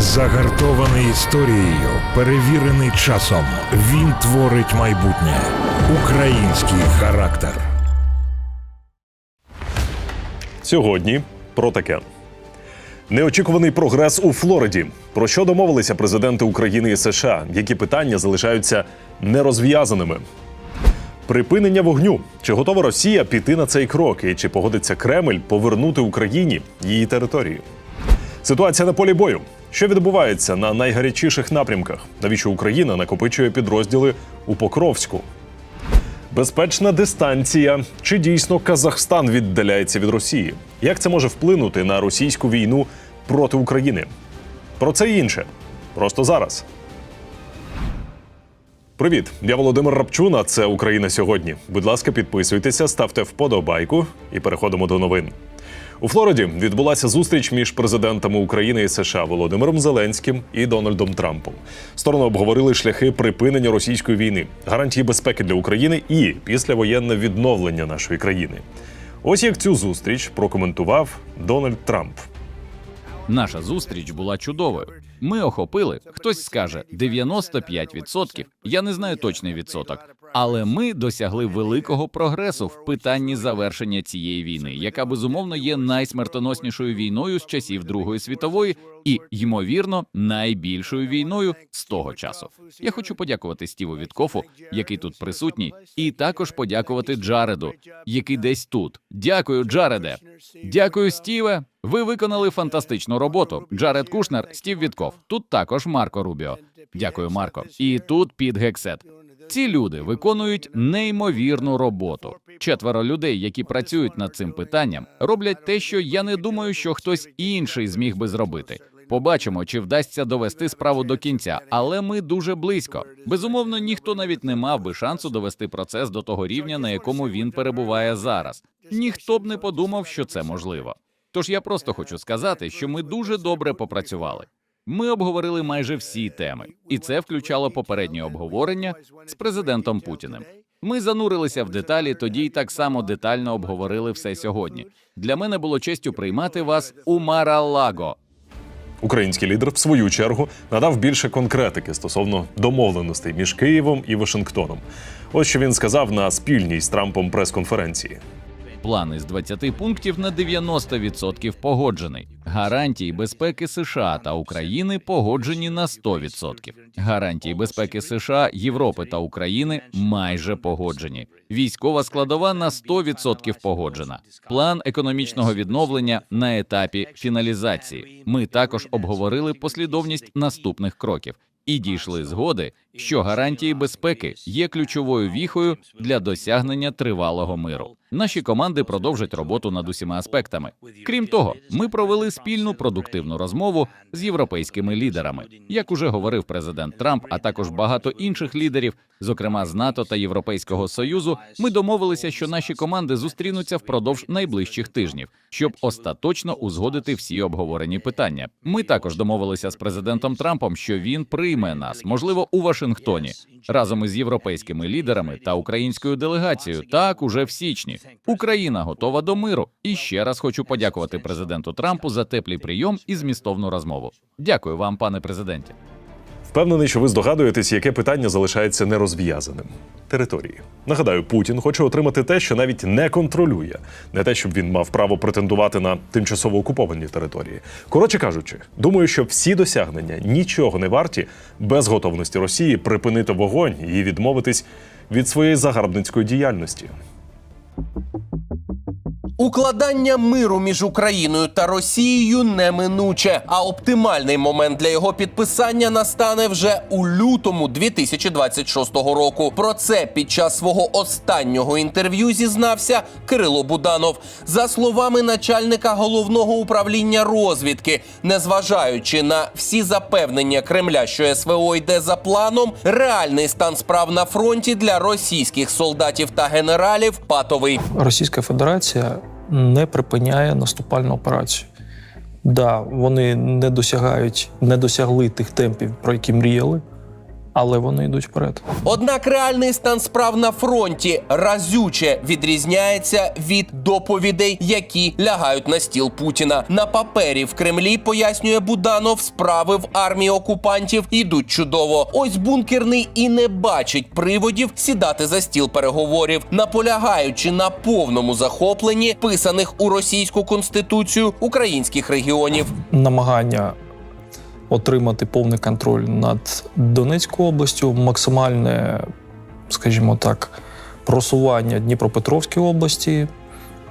Загартований історією, перевірений часом. Він творить майбутнє. Український характер. Сьогодні про таке. Неочікуваний прогрес у Флориді. Про що домовилися президенти України і США? Які питання залишаються нерозв'язаними? Припинення вогню. Чи готова Росія піти на цей крок? І чи погодиться Кремль повернути Україні її територію? Ситуація на полі бою. Що відбувається на найгарячіших напрямках? Навіщо Україна накопичує підрозділи у Покровську? Безпечна дистанція. Чи дійсно Казахстан віддаляється від Росії? Як це може вплинути на російську війну проти України? Про це і інше. Просто зараз. Привіт, я Володимир Рапчун, а це Україна сьогодні. Будь ласка, підписуйтеся, ставте вподобайку і переходимо до новин. У Флориді відбулася зустріч між президентами України і США Володимиром Зеленським і Дональдом Трампом. Сторони обговорили шляхи припинення російської війни, гарантії безпеки для України і післявоєнне відновлення нашої країни. Ось як цю зустріч прокоментував Дональд Трамп. Наша зустріч була чудовою. Ми охопили, хтось скаже 95%, Я не знаю точний відсоток, але ми досягли великого прогресу в питанні завершення цієї війни, яка безумовно є найсмертоноснішою війною з часів Другої світової і, ймовірно, найбільшою війною з того часу. Я хочу подякувати Стіву Віткофу, який тут присутній, і також подякувати Джареду, який десь тут. Дякую, Джареде. Дякую, Стіве. Ви виконали фантастичну роботу. Джаред Кушнер, Стів Вітков. Тут також Марко Рубіо. Дякую, Марко. І тут Піт Гексет. Ці люди виконують неймовірну роботу. Четверо людей, які працюють над цим питанням, роблять те, що я не думаю, що хтось інший зміг би зробити. Побачимо, чи вдасться довести справу до кінця, але ми дуже близько. Безумовно, ніхто навіть не мав би шансу довести процес до того рівня, на якому він перебуває зараз. Ніхто б не подумав, що це можливо. Тож я просто хочу сказати, що ми дуже добре попрацювали. Ми обговорили майже всі теми, і це включало попереднє обговорення з президентом Путіним. Ми занурилися в деталі, тоді й так само детально обговорили все сьогодні. Для мене було честю приймати вас у Маралаго. Український лідер, в свою чергу, надав більше конкретики стосовно домовленостей між Києвом і Вашингтоном. Ось що він сказав на спільній з Трампом прес-конференції. План із 20 пунктів на 90% погоджений. Гарантії безпеки США та України погоджені на 100%. Гарантії безпеки США, Європи та України майже погоджені. Військова складова на 100% погоджена. План економічного відновлення на етапі фіналізації. Ми також обговорили послідовність наступних кроків і дійшли згоди, що гарантії безпеки є ключовою віхою для досягнення тривалого миру. Наші команди продовжать роботу над усіма аспектами. Крім того, ми провели спільну продуктивну розмову з європейськими лідерами. Як уже говорив президент Трамп, а також багато інших лідерів, зокрема з НАТО та Європейського союзу, ми домовилися, що наші команди зустрінуться впродовж найближчих тижнів, щоб остаточно узгодити всі обговорені питання. Ми також домовилися з президентом Трампом, що він прийме нас, можливо, у Вашингтоні разом із європейськими лідерами та українською делегацією. Так уже в січні Україна готова до миру. І ще раз хочу подякувати президенту Трампу за теплий прийом і змістовну розмову. Дякую вам, пане президенті. Впевнений, що ви здогадуєтесь, яке питання залишається нерозв'язаним території. Нагадаю, Путін хоче отримати те, що навіть не контролює, не те, щоб він мав право претендувати на тимчасово окуповані території. Коротше кажучи, думаю, що всі досягнення нічого не варті без готовності Росії припинити вогонь і відмовитись від своєї загарбницької діяльності. Укладання миру між Україною та Росією неминуче, а оптимальний момент для його підписання настане вже у лютому 2026 року. Про це під час свого останнього інтерв'ю зізнався Кирило Буданов. За словами начальника головного управління розвідки, незважаючи на всі запевнення Кремля, що СВО йде за планом, реальний стан справ на фронті для російських солдатів та генералів патовий. Російська Федерація не припиняє наступальну операцію. Да, вони не досягають, не досягли тих темпів, про які мріяли, але вони йдуть вперед. Однак реальний стан справ на фронті разюче відрізняється від доповідей, які лягають на стіл Путіна. На папері в Кремлі пояснює Буданов, справи в армії окупантів йдуть чудово. Ось бункерний і не бачить приводів сідати за стіл переговорів, наполягаючи на повному захопленні писаних у російську конституцію українських регіонів. намагання отримати повний контроль над Донецькою областю, максимальне, скажімо так, просування Дніпропетровської області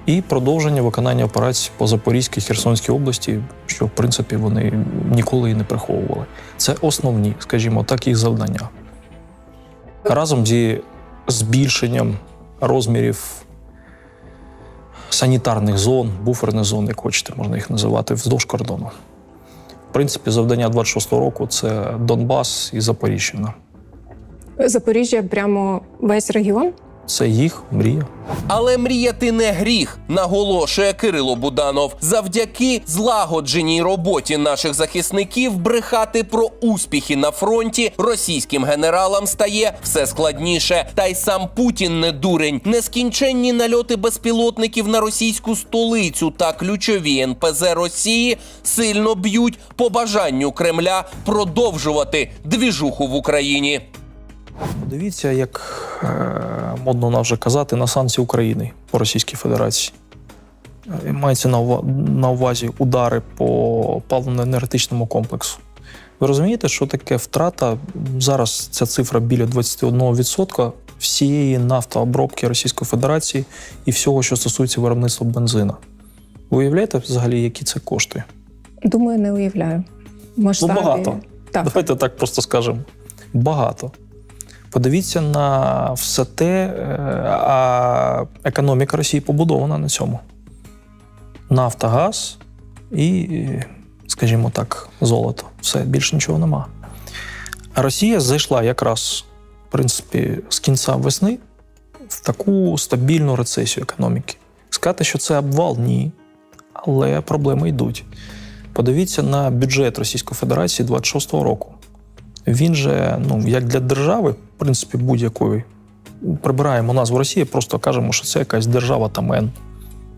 і продовження виконання операцій по Запорізькій Херсонській області, що в принципі вони ніколи і не приховували. Це основні, скажімо так, їх завдання. Разом зі збільшенням розмірів санітарних зон, буферних зон, як хочете, можна їх називати, вздовж кордону. В принципі, завдання 26-го року це Донбас і Запоріжжя. Запоріжжя прямо весь регіон. Це їх мрія. Але мріяти не гріх, наголошує Кирило Буданов. Завдяки злагодженій роботі наших захисників брехати про успіхи на фронті російським генералам стає все складніше. Та й сам Путін не дурень. Нескінченні нальоти безпілотників на російську столицю та ключові НПЗ Росії сильно б'ють по бажанню Кремля продовжувати двіжуху в Україні. Подивіться, як е, модно нам вже казати, на санкції України по Російській Федерації. Е, Мається на, ува- на увазі удари по паливно-енергетичному комплексу. Ви розумієте, що таке втрата? Зараз ця цифра біля 21% всієї нафтообробки Російської Федерації і всього, що стосується виробництва бензина. Ви уявляєте взагалі, які це кошти? Думаю, не уявляю. Ну, багато. Так. Давайте так просто скажемо. Багато. Подивіться на все те, е, а економіка Росії побудована на цьому. Нафта, газ і, скажімо так, золото. Все, більше нічого нема. Росія зайшла якраз, в принципі, з кінця весни в таку стабільну рецесію економіки. Сказати, що це обвал, ні. Але проблеми йдуть. Подивіться на бюджет Російської Федерації 26-го року. Він же, ну, як для держави, в принципі, будь-якої, прибираємо назву Росії, просто кажемо, що це якась держава там Н.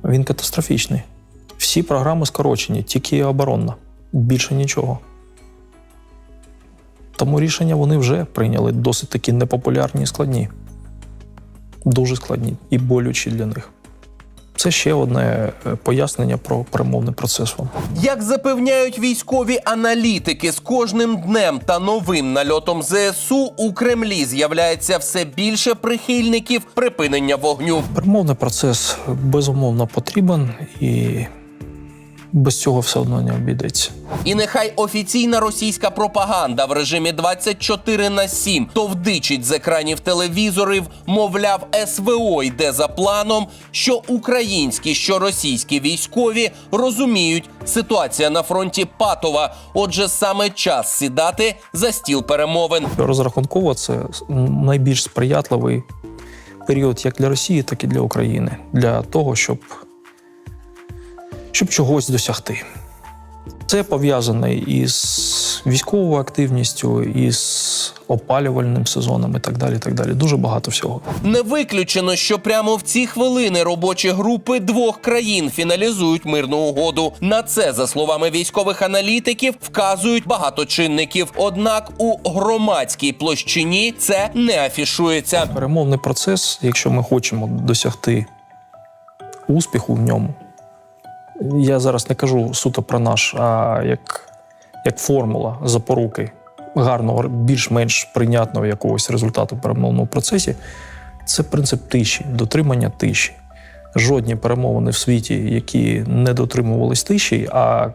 Він катастрофічний. Всі програми скорочені, тільки оборонна. Більше нічого. Тому рішення вони вже прийняли досить такі непопулярні і складні. Дуже складні і болючі для них. Це ще одне е, пояснення про перемовний процес. вам. Як запевняють військові аналітики, з кожним днем та новим нальотом ЗСУ у Кремлі з'являється все більше прихильників припинення вогню. Перемовний процес безумовно потрібен і без цього все одно не обійдеться. І нехай офіційна російська пропаганда в режимі 24 на 7 товдичить з екранів телевізорів, мовляв, СВО йде за планом, що українські, що російські військові розуміють, ситуація на фронті патова. Отже, саме час сідати за стіл перемовин. Розрахунково це найбільш сприятливий період як для Росії, так і для України, для того, щоб, щоб чогось досягти. Це пов'язане із військовою активністю, із опалювальним сезоном і так далі. і так далі. Дуже багато всього. Не виключено, що прямо в ці хвилини робочі групи двох країн фіналізують мирну угоду. На це, за словами військових аналітиків, вказують багато чинників. Однак у громадській площині це не афішується. Перемовний процес, якщо ми хочемо досягти успіху в ньому, я зараз не кажу суто про наш, а як, як формула запоруки гарного, більш-менш прийнятного якогось результату в перемовному процесі, це принцип тиші, дотримання тиші. Жодні перемовини в світі, які не дотримувались тиші, а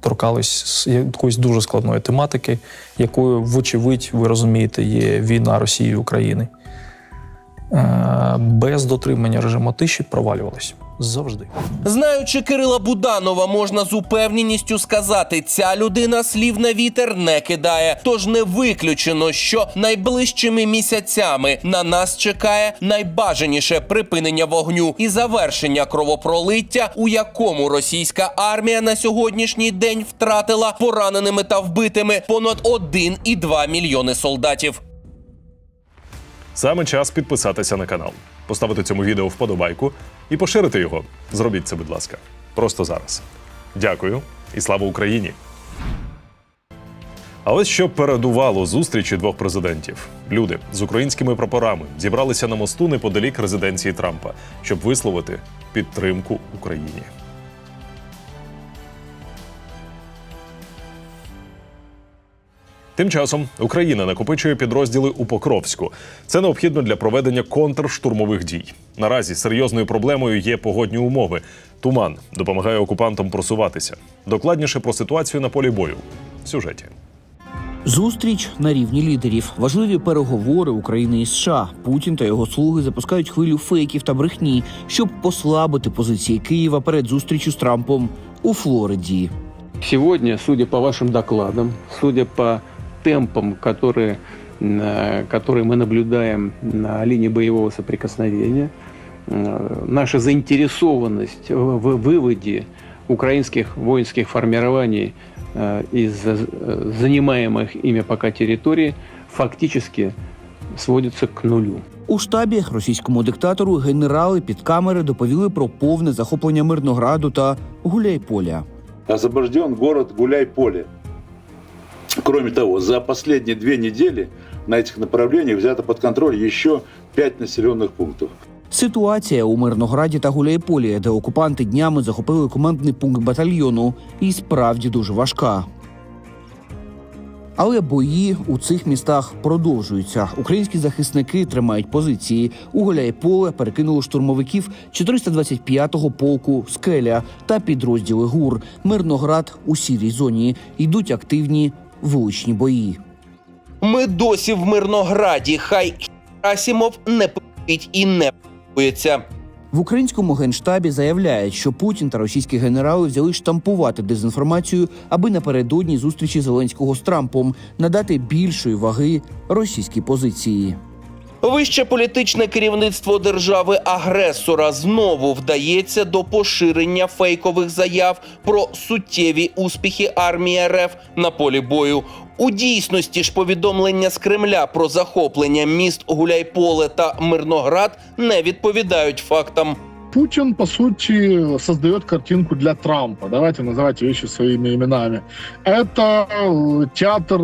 торкались якоїсь дуже складної тематики, якою, вочевидь, ви розумієте, є війна Росії і України. Е, Без дотримання режиму тиші провалювалися завжди. Знаючи Кирила Буданова, можна з упевненістю сказати, ця людина слів на вітер не кидає. Тож не виключено, що найближчими місяцями на нас чекає найбажаніше припинення вогню і завершення кровопролиття, у якому російська армія на сьогоднішній день втратила пораненими та вбитими понад 1,2 мільйони солдатів. Саме час підписатися на канал, поставити цьому відео вподобайку і поширити його. Зробіть це, будь ласка, просто зараз. Дякую і слава Україні! А ось що передувало зустрічі двох президентів. Люди з українськими прапорами зібралися на мосту неподалік резиденції Трампа, щоб висловити підтримку Україні. Тим часом Україна накопичує підрозділи у Покровську. Це необхідно для проведення контрштурмових дій. Наразі серйозною проблемою є погодні умови. Туман допомагає окупантам просуватися. Докладніше про ситуацію на полі бою в сюжеті. Зустріч на рівні лідерів, важливі переговори України і США. Путін та його слуги запускають хвилю фейків та брехні, щоб послабити позиції Києва перед зустрічю з Трампом у Флориді. Сегодня, судя по вашим докладам, судя по темпам, которые, м, э, которые мы наблюдаем на линии боевого соприкосновения, э, наша заинтересованность в в выводе украинских воинских формирований э, из э, занимаемых ими пока территорий фактически сводится к нулю. У штабі російському диктатору генерали під камери доповіли про повне захоплення Мирнограду та Гуляйполя. освобожден город Гуляй-Поле. Кроме того, за последние две недели на этих направлениях взято под контроль еще пять населенных пунктов. Ситуація у Мирнограді та Гуляйполі, де окупанти днями захопили командний пункт батальйону, і справді дуже важка. Але бої у цих містах продовжуються. Українські захисники тримають позиції. У Гуляйполе перекинули штурмовиків 425-го полку Скеля та підрозділи ГУР. Мирноград у сірій зоні йдуть активні вуличні бої. Ми досі в Мирнограді. Хай Асімов не пить і не пується. В українському генштабі заявляють, що Путін та російські генерали взяли штампувати дезінформацію, аби напередодні зустрічі Зеленського з Трампом надати більшої ваги російській позиції. Вище політичне керівництво держави-агресора знову вдається до поширення фейкових заяв про суттєві успіхи армії РФ на полі бою. У дійсності ж повідомлення з Кремля про захоплення міст Гуляйполе та Мирноград не відповідають фактам. Путин, по сути, создает картинку для Трампа. Давайте называть вещи своими именами. Это э, театр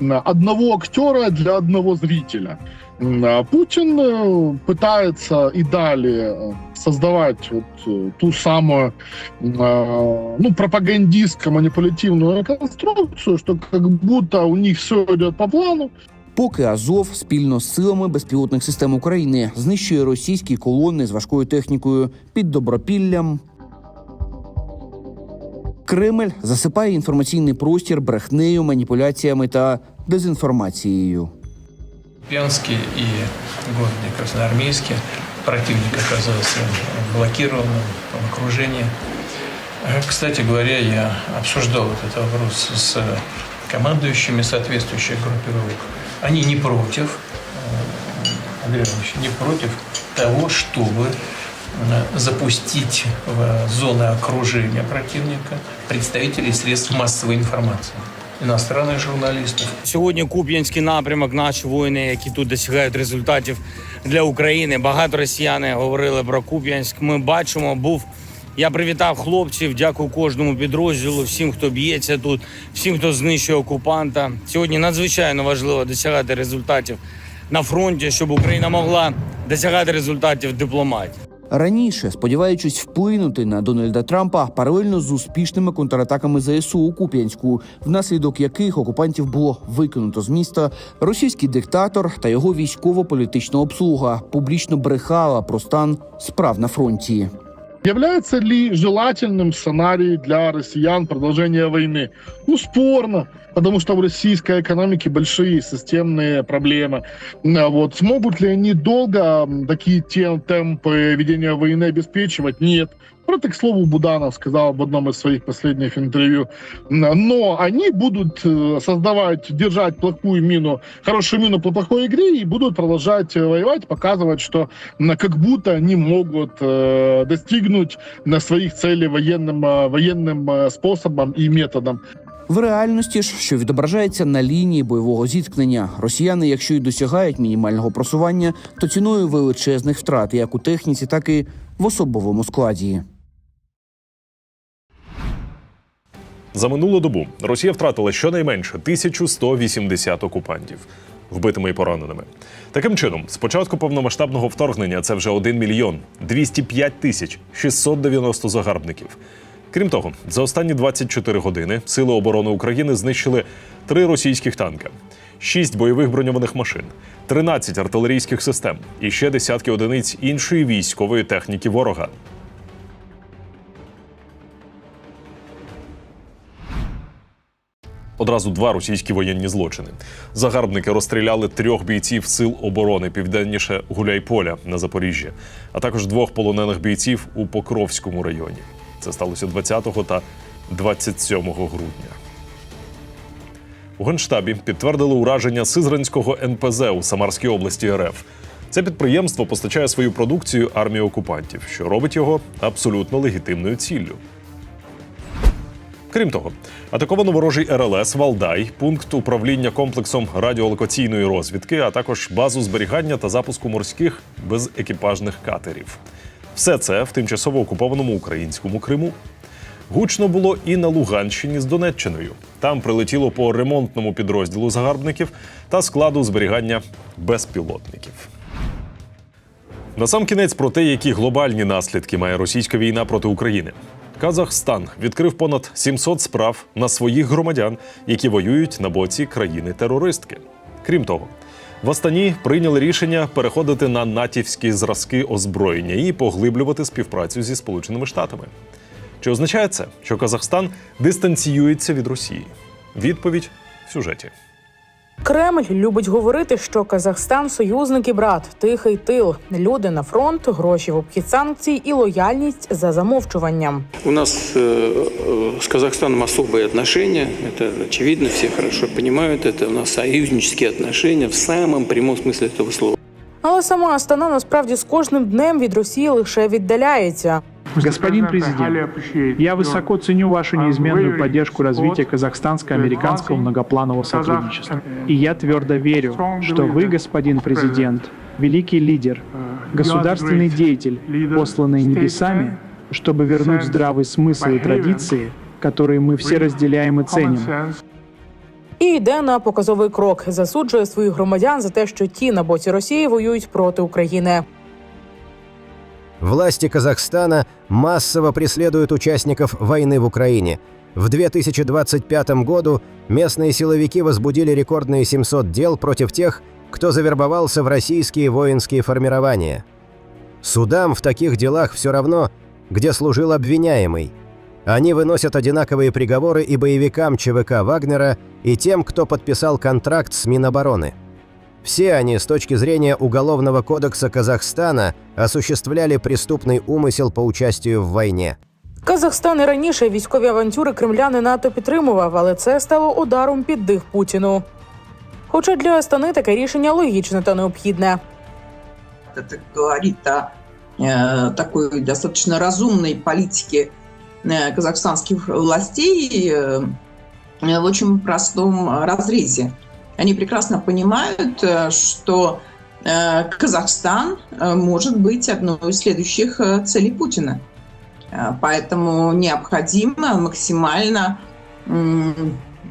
э, одного актера для одного зрителя. М, а Путин э, пытается и далее э, создавать вот э, ту самую м, э, ну, пропагандистско-манипулятивную конструкцию, что как будто у них все идет по плану, Поки Азов спільно з силами безпілотних систем України знищує російські колони з важкою технікою під добропіллям. Кремль засипає інформаційний простір брехнею, маніпуляціями та дезінформацією. Купянске и городе Красноармейске противник оказался блокированным в окружении. Э, Кстати говоря, я обсуждал этот вопрос с командующими соответствующих группировок. Они не против, э, Андрей Иванович, не против того, чтобы э, запустить в зоны окружения противника представителей средств массовой информации, иностранных журналистов, Сьогодні Куп'янський напрямок, наші воїни, які тут досягають результатів для України. Багато росіяни говорили про Куп'янськ. Ми бачимо, був. Я привітав хлопців. Дякую кожному підрозділу, всім, хто б'ється тут, всім, хто знищує окупанта. Сьогодні надзвичайно важливо досягати результатів на фронті, щоб Україна могла досягати результатів дипломатії. Раніше, сподіваючись вплинути на Дональда Трампа, паралельно з успішними контратаками ЗСУ у Куп'янську, внаслідок яких окупантів було викинуто з міста, російський диктатор та його військово-політична обслуга публічно брехала про стан справ на фронті. Является ли желательным сценарий для россиян продолжения войны? Ну, спорно, потому что в российской экономике большие системные проблемы. А Вот. Смогут ли они долго такие те- темпы ведения войны обеспечивать? Нет. Про это, к слову, Буданов сказал в одном из своих последних интервью. М, Но они будут э, создавать, держать плохую мину, хорошую мину по плохой игре и будут продолжать э, воевать, показывать, что м, как будто они могут э, достигнуть на своих целей военным, э, военным э, способом и методом. В реальності ж, що відображається на лінії бойового зіткнення, росіяни, якщо й досягають мінімального просування, то ціною величезних втрат як у техніці, так і в особовому складі. За минулу добу Росія втратила щонайменше 1180 окупантів вбитими і пораненими. Таким чином, з початку повномасштабного вторгнення це вже 1 мільйон 205 тисяч 690 загарбників. Крім того, за останні 24 години Сили оборони України знищили три російських танка, 6 бойових броньованих машин, 13 артилерійських систем і ще десятки одиниць іншої військової техніки ворога. Одразу два російські воєнні злочини. Загарбники розстріляли трьох бійців сил оборони південніше Гуляйполя на Запоріжжі, а також двох полонених бійців у Покровському районі. Це сталося 20 та 27 грудня. У Генштабі підтвердили ураження Сизранського НПЗ у Самарській області РФ. Це підприємство постачає свою продукцію армії окупантів, що робить його абсолютно легітимною ціллю. Крім того, атаковано ворожий РЛС Валдай, пункт управління комплексом радіолокаційної розвідки, а також базу зберігання та запуску морських безекіпажних катерів. Все це в тимчасово окупованому українському Криму. Гучно було і на Луганщині з Донеччиною. Там прилетіло по ремонтному підрозділу загарбників та складу зберігання безпілотників. Насамкінець про те, які глобальні наслідки має російська війна проти України. Казахстан відкрив понад 700 справ на своїх громадян, які воюють на боці країни-терористки. Крім того, в Астані прийняли рішення переходити на натівські зразки озброєння і поглиблювати співпрацю зі Сполученими Штатами. Чи означає це, що Казахстан дистанціюється від Росії? Відповідь в сюжеті. Кремль любить говорити, що Казахстан союзник і брат, тихий тил, люди на фронт, гроші в обхід санкцій і лояльність за замовчуванням. У нас э, э, с Казахстаном особые отношения, это очевидно, все хорошо понимают, это у нас союзнические отношения в самом прямом смысле этого слова. Але сама Астана насправді з кожним днем від Росії лише віддаляється. Господин президент, я высоко ценю вашу неизменную поддержку развития казахстанско-американского многопланового сотрудничества. И я твердо верю, что вы, господин президент, великий лидер, государственный деятель, посланный небесами, чтобы вернуть здравый смысл и традиции, которые мы все разделяем и ценим. І йде на показовий крок, засуджує своїх громадян за те, що ті на боці Росії воюють проти України. Власти Казахстана массово преследуют участников войны в Украине. В 2025 году местные силовики возбудили рекордные 700 дел против тех, кто завербовался в российские воинские формирования. Судам в таких делах все равно, где служил обвиняемый. Они выносят одинаковые приговоры и боевикам ЧВК Вагнера, и тем, кто подписал контракт с Минобороны. Все они, с точки зрения Уголовного кодекса Казахстана, осуществляли преступный умысел по участию в войне. Казахстан і раніше військові авантюри Кремля не НАТО підтримував, але це стало ударом під дих Путіну. Хоча для Астани таке рішення логічне та необхідне. Это говорит о э, такой достаточно разумной политике э, казахстанских властей э, в очень простом разрезе. Они прекрасно понимают, э, что э, Казахстан э, может быть одной из следующих целей Путина. Поэтому необходимо максимально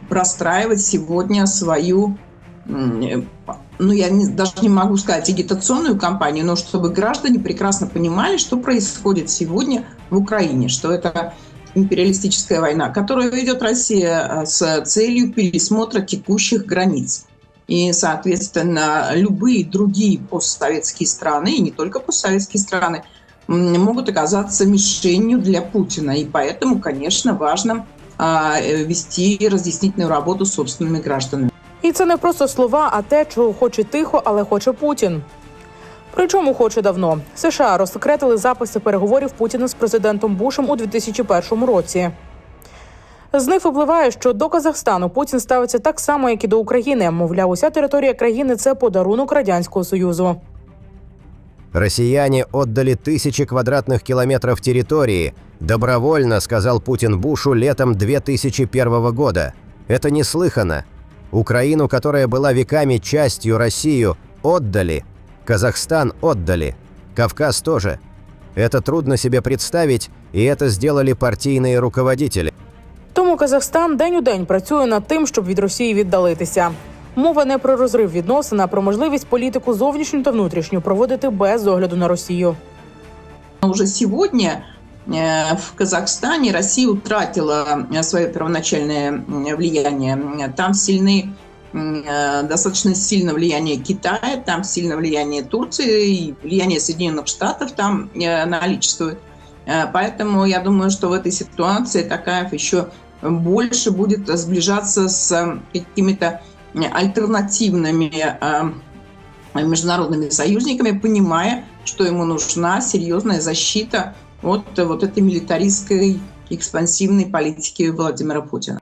простраивать сегодня свою ну, я не- даже не могу сказать агитационную кампанию, но чтобы граждане прекрасно понимали, что происходит сегодня в Украине, что это империалистическая война, которую ведет Россия э, с целью пересмотра текущих границ. И, соответственно, любые другие постсоветские страны, и не только постсоветские страны, м, могут оказаться мишенью для Путина. И поэтому, конечно, важно а, э, вести разъяснительную работу с собственными гражданами. І це не просто слова, а те, чого хоче тихо, але хоче Путін. Причому хоче давно. США розсекретили записи переговорів Путіна з президентом Бушем у 2001 році. З них випливає, що до Казахстану Путін ставиться так само, як і до України. Мовляв, уся територія країни це подарунок радянського союзу. Россияне отдали тысячи квадратных километров территории, добровольно, сказал Путин Бушу летом 2001 года. Это неслыханно. Украину, которая была веками частью Россию, отдали. Казахстан отдали. Кавказ тоже. Это трудно себе представить, и это сделали партийные руководители. Тому Казахстан день у день працює над тим, щоб від Росії віддалитися. Мова не про розрив відносин, а про можливість політику зовнішню та внутрішню проводити без огляду на Росію. Уже сегодня э, в Казахстане Россия утратила э, свое первоначальное м, влияние. Там сильны м, э, достаточно сильно влияние Китая, там сильно влияние Турции и влияние Соединенных Штатов там э, наличествует. Э, Поэтому я думаю, что в этой ситуации Такаев еще больше будет сближаться с э, какими-то э, альтернативными э, международными союзниками, понимая, что ему нужна серьезная защита от э, вот этой милитаристской экспансивной политики Владимира Путина.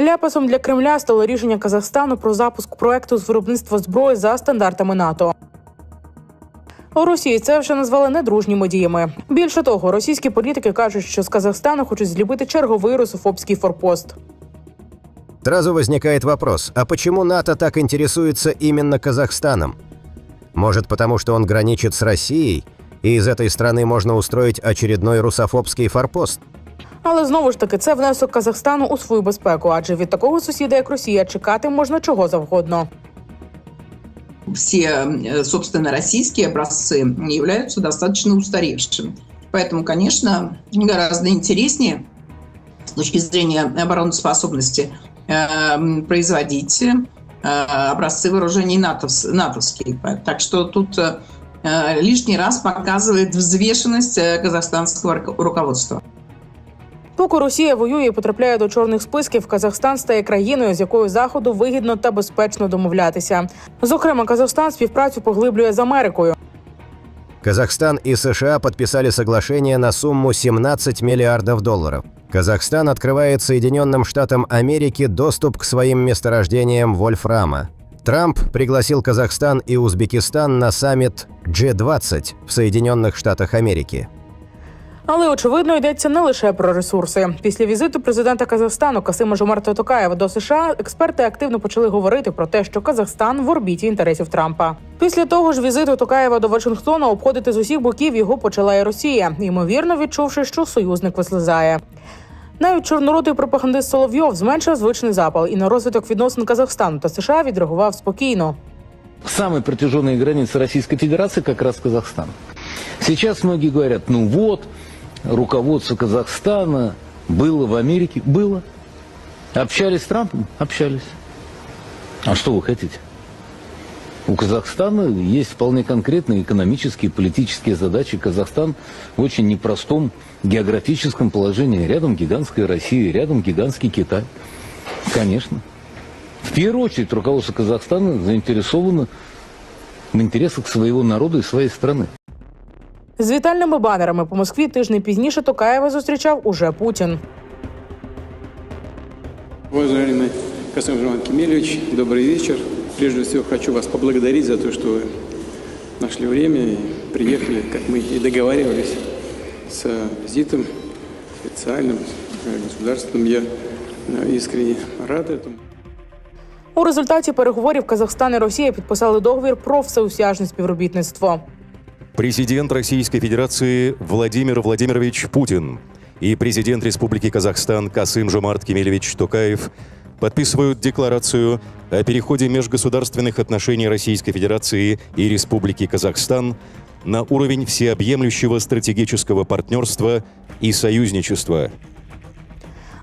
Ляпасом для Кремля стало рішення Казахстану про запуск проекту з виробництва зброї за стандартами НАТО. У Росії це вже назвали недружніми діями. Більше того, російські політики кажуть, що з Казахстану хочуть зліпити черговий русофобський форпост. Сразу возникает вопрос, а почему НАТО так интересуется именно Казахстаном? Может, потому что он граничит с Россией, и из этой страны можно устроить очередной русофобский форпост? Але знову ж таки, це внесок Казахстану у свою безпеку, адже від такого сусіда, як Росія, чекати можна чого завгодно. Все, э, собственно, российские образцы являются достаточно устаревшими. Поэтому, конечно, гораздо интереснее с точки зрения обороноспособности э, производить э, образцы вооружений натовс- натовские. Так что тут э, лишний раз показывает взвешенность э, казахстанского руко- руководства. Поки Росія воює і потрапляє до чорних списків, Казахстан стає країною, з якою заходу вигідно та безпечно домовлятися. Зокрема, Казахстан співпрацю поглиблює з Америкою. Казахстан и США подписали соглашение на сумму 17 миллиардов долларов. Казахстан открывает Соединенным Штатам Америки доступ к своим месторождениям вольфрама. Трамп пригласил Казахстан и Узбекистан на саммит G20 в Соединенных Штатах Америки. Але очевидно йдеться не лише про ресурси. Після візиту президента Казахстану Касима Жомарта Токаєва до США експерти активно почали говорити про те, що Казахстан в орбіті інтересів Трампа. Після того ж візиту Токаєва до Вашингтона обходити з усіх боків його почала і Росія, ймовірно відчувши, що союзник вислизає. Навіть чорноротий пропагандист Соловйов зменшив звичний запал і на розвиток відносин Казахстану та США відреагував спокійно. Самые протяженные границы Российской Федерации как раз Казахстан. Сейчас многие говорят, ну вот, руководство Казахстана было в Америке. Было. Общались с Трампом? Общались. А что вы хотите? У Казахстана есть вполне конкретные экономические политические задачи. Казахстан в очень непростом географическом положении. Рядом гигантская Россия, рядом гигантский Китай. Конечно. В первую очередь руководство Казахстана заинтересовано в интересах своего народа и своей страны. З вітальними банерами по Москві тиждень пізніше Токаєва зустрічав уже Путін. Уважаемый Касым Жан Кемельевич, добрый вечер. Прежде всего хочу вас поблагодарить за то, что вы нашли время и приехали, как мы и договаривались, с визитом официальным, э, государственным. Я э, искренне рад этому. У результаті переговорів Казахстан і Росія підписали договір про всеусяжне співробітництво. Президент Российской Федерации Владимир Владимирович Путин и президент Республики Казахстан Касым Жомарт Кемелевич Токаев подписывают декларацию о переходе межгосударственных отношений Российской Федерации и Республики Казахстан на уровень всеобъемлющего стратегического партнерства и союзничества.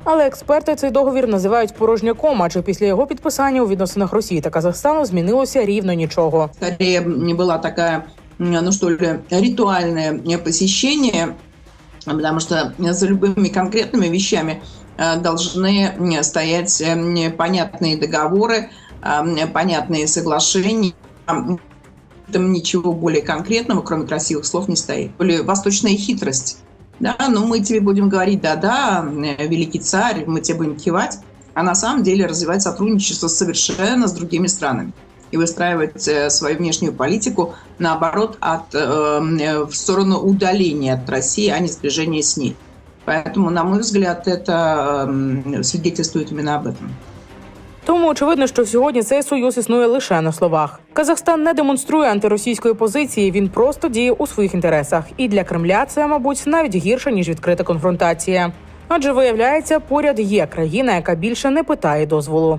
Але експерти цей договір називають порожняком, адже після його підписання у відносинах Росії та Казахстану змінилося рівно нічого. Скорее была такая, ну что ли, ритуальное посещение, потому что за любыми конкретными вещами э, должны стоять э, понятные договоры, э, понятные соглашения. Там ничего более конкретного, кроме красивых слов, не стоит. Более восточная хитрость. Да, ну мы тебе будем говорить, да-да, э, великий царь, мы тебе будем кивать, а на самом деле развивать сотрудничество совершенно с другими странами и выстраивать э, свою внешнюю политику, наоборот, от, э, в сторону удаления от России, а не сближения с ней. Поэтому, на мой взгляд, это э, свидетельствует именно об этом. Тому очевидно, що сьогодні цей союз існує лише на словах. Казахстан не демонструє антиросійської позиції. Він просто діє у своїх інтересах. І для Кремля це, мабуть, навіть гірше ніж відкрита конфронтація. Адже виявляється, поряд є країна, яка більше не питає дозволу.